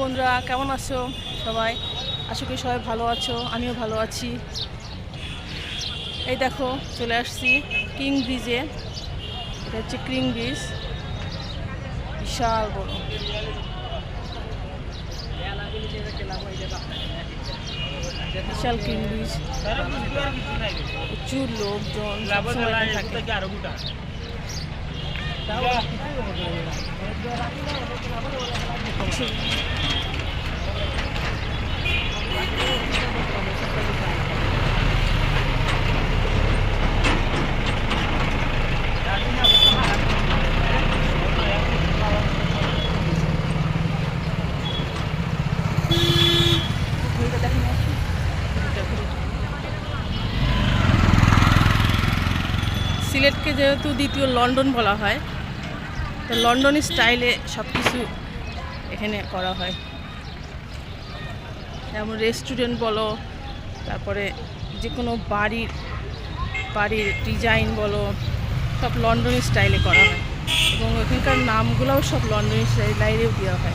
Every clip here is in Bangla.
বন্ধুরা, কেমন আছো সবাই? আশা করি সবাই ভালো আছো, আমিও ভালো আছি। এই দেখো, চলে আসছি কিং ব্রিজে। এটা হচ্ছে কিং ব্রিজ। বিশাল বড়। বিশাল কিং ব্রিজ। প্রচুর লোকজন থাকে ঘুরে দেখেন একটু। ঘুরে ঘুরে। সিলেটকে যেহেতু দ্বিতীয় লন্ডন বলা হয় তো লন্ডন স্টাইলে সব কিছু এখানে করা হয়। যেমন রেস্টুরেন্ট বলো, তারপরে যে কোনো বাড়ির বাড়ির ডিজাইন বলো, সব লন্ডন স্টাইলে করা হয়। এবং ওখানকার নামগুলোও সব লন্ডন স্টাইলেও দেওয়া হয়।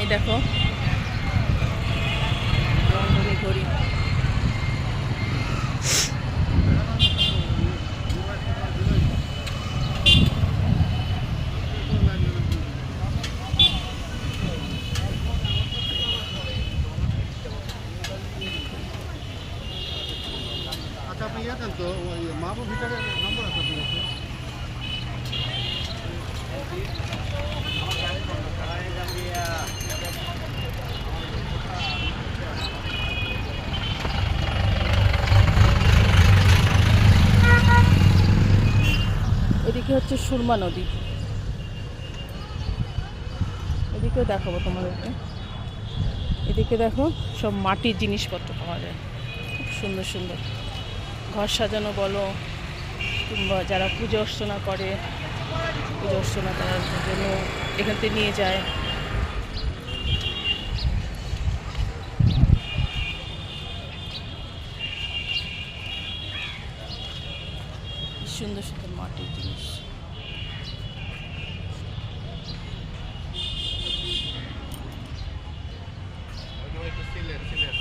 এই দেখো। লন্ডনে ঘড়ি। ইয়ে এদিকে হচ্ছে সুরমা নদী। এদিকেও দেখাবো তোমাদেরকে। এদিকে দেখো সব মাটির জিনিসপত্র পাওয়া যায়। খুব সুন্দর সুন্দর। ঘর সাজানো বলো, কিংবা যারা পুজো অর্চনা করে, পুজো অর্চনা করার জন্য এখান থেকে নিয়ে যায়। সুন্দর সুন্দর মাটির জিনিস সিলেট সিলেট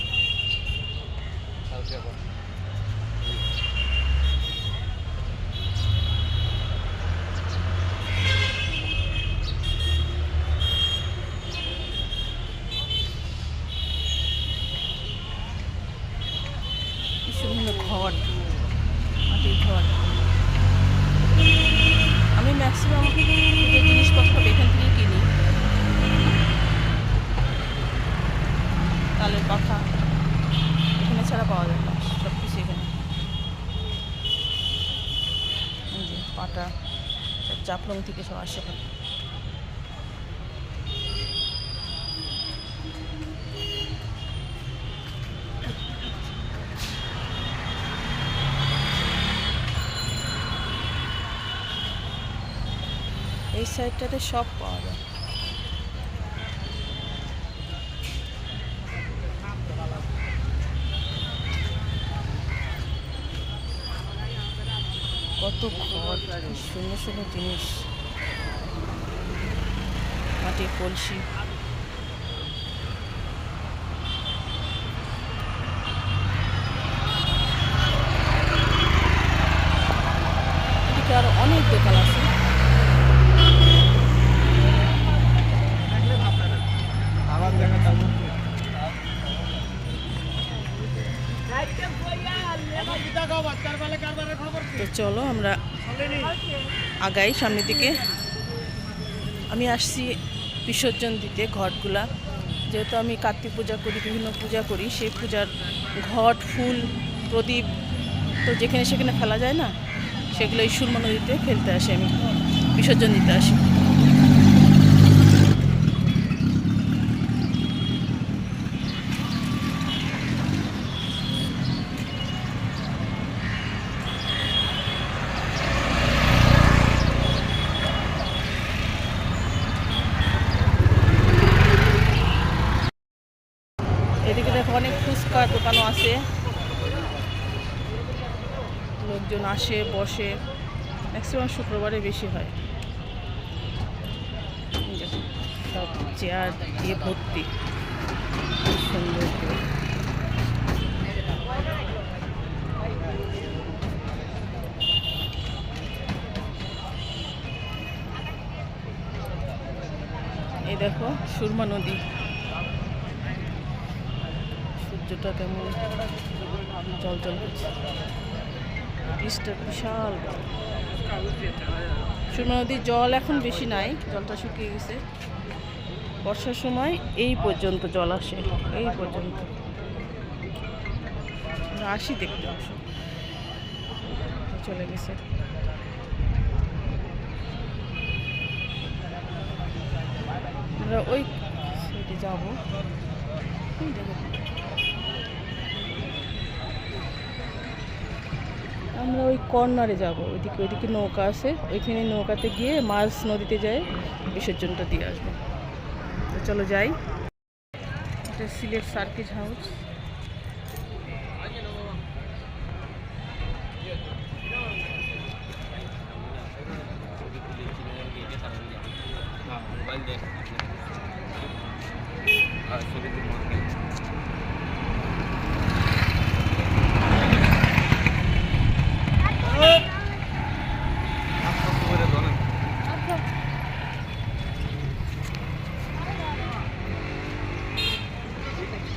কি সুন্দর ঘর মাটির ঘর আমি ম্যাক্সিমাম যে জিনিসপত্র সব এখান থেকে কিনি তালের পাখা এখানে ছাড়া পাওয়া যায় না সব কিছু এখানে এই যে পাটা সব থেকে সব আসে। এই সাইডটাতে সব পাওয়া যায় কত ঘর সুন্দর সুন্দর জিনিস। মাটির কলসি এদিকে আরও অনেক দোকান আছে আবার দেখা যাবে তো চলো, আমরা আগাই সামনের দিকে। আমি আসছি বিসর্জন দিতে ঘটগুলা। যেহেতু আমি কার্তিক পূজা করি, বিভিন্ন পূজা করি, সেই পূজার ঘট, ফুল, প্রদীপ, তো যেখানে সেখানে ফেলা যায় না সেগুলো ঈশ্বর মনোদিতে ফেলতে আসি আমি, বিসর্জন দিতে আসি এদিকে দেখো অনেক ফুচকার আছে লোকজন আসে, বসে। ম্যাক্সিমাম শুক্রবারে বেশি হয়। সব চেয়ার দিয়ে ভর্তি। সুন্দর। এই দেখো, সুরমা নদী। সূর্যটা কেমন? জল জল করছে। বিশাল। সুরমা নদীর জল এখন বেশি নাই, জলটা শুকিয়ে গেছে। বর্ষার সময় এই পর্যন্ত জল আসে, এই পর্যন্ত। আসি দেখতে অবশ্য চলে গেছে। আমরা ওই সাইডে যাব। দেখো। আমরা ওই কর্নারে যাব, ওইদিকে ওইদিকে নৌকা আছে। ওইখানে নৌকাতে গিয়ে মাছ নদীতে যাই বিসর্জনটা দিয়ে আসব। তো চলো যাই। এটা সিলেট সার্কিট হাউস।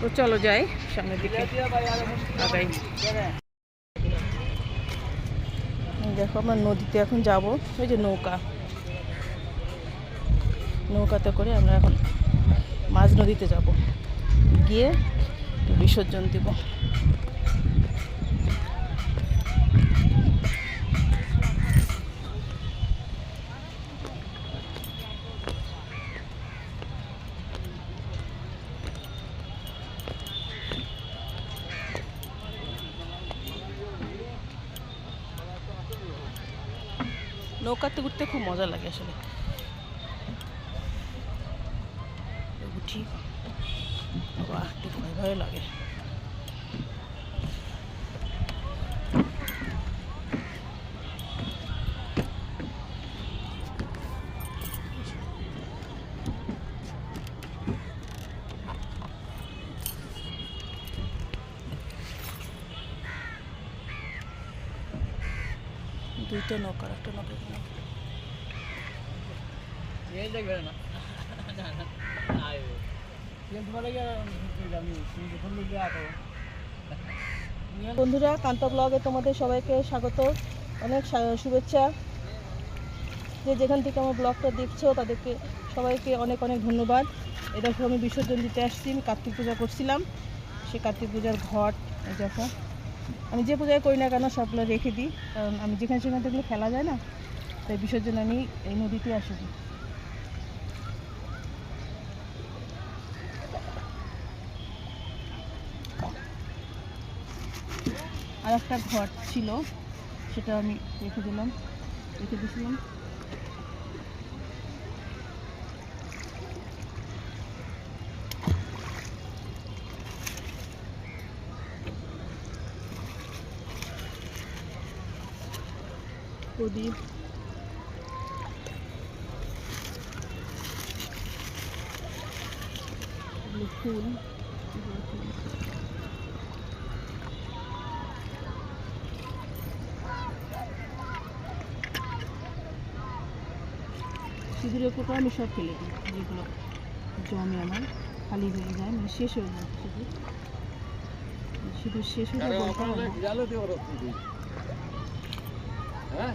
তো চলো যাই, সামনের দিকে। দেখো, আমরা নদীতে এখন যাব। ওই যে নৌকা। নৌকাতে করে আমরা এখন মাঝ নদীতে যাব। গিয়ে বিসর্জন দিব। নৌকাতে ঘুরতে খুব মজা লাগে আসলে। উঠি। বাহ একটু ভয় ভয় লাগে। একটা নৌকা বন্ধুরা কান্ত ব্লগে তোমাদের সবাইকে স্বাগত। অনেক শুভেচ্ছা। যে যেখান থেকে আমার ব্লগটা দেখছ তাদেরকে সবাইকে অনেক অনেক ধন্যবাদ। এ দেখো আমি বিসর্জন দিতে আসছি কার্তিক পূজা করছিলাম। সে কার্তিক পূজার ঘট এই দেখো। আমি যে পূজায় করি না কেন সবগুলো রেখে দিই। কারণ আমি যেখানে সেখানে এগুলো ফেলা যায় না। তাই বিসর্জন আমি এই নদীতে আসি। আর একটা ঘর ছিল, সেটা আমি রেখে দিলাম। রেখে দিয়েছিলাম। প্রদীপ। ফুল। সিঁদুরের পোকা আমি সব ফেলে দিই যেগুলো জমে আমার খালি হয়ে যায় মানে শেষ হয়ে যায় সিঁদুর। সিঁদুর শেষ হয়ে যায় হয়?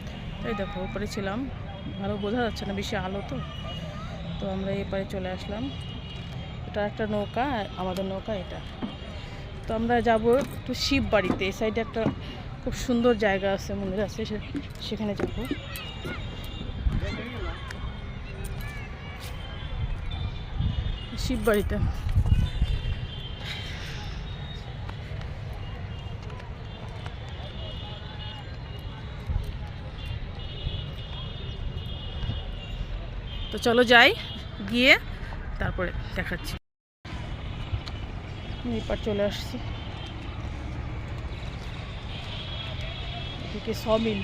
এই দেখো, ওপারে ছিলাম। ভালো বোঝা যাচ্ছে না বেশি আলো তো। তো আমরা এপারে চলে আসলাম। এটা একটা নৌকা আমাদের নৌকা এটা। তো আমরা যাব একটু শিব বাড়িতে। এই সাইডে একটা খুব সুন্দর জায়গা আছে, মন্দির আছে সেখানে যাব। শিববাড়িতে তো চলো যাই গিয়ে তারপরে দেখাচ্ছি। এবার চলে আসছি। এদিকে সমিল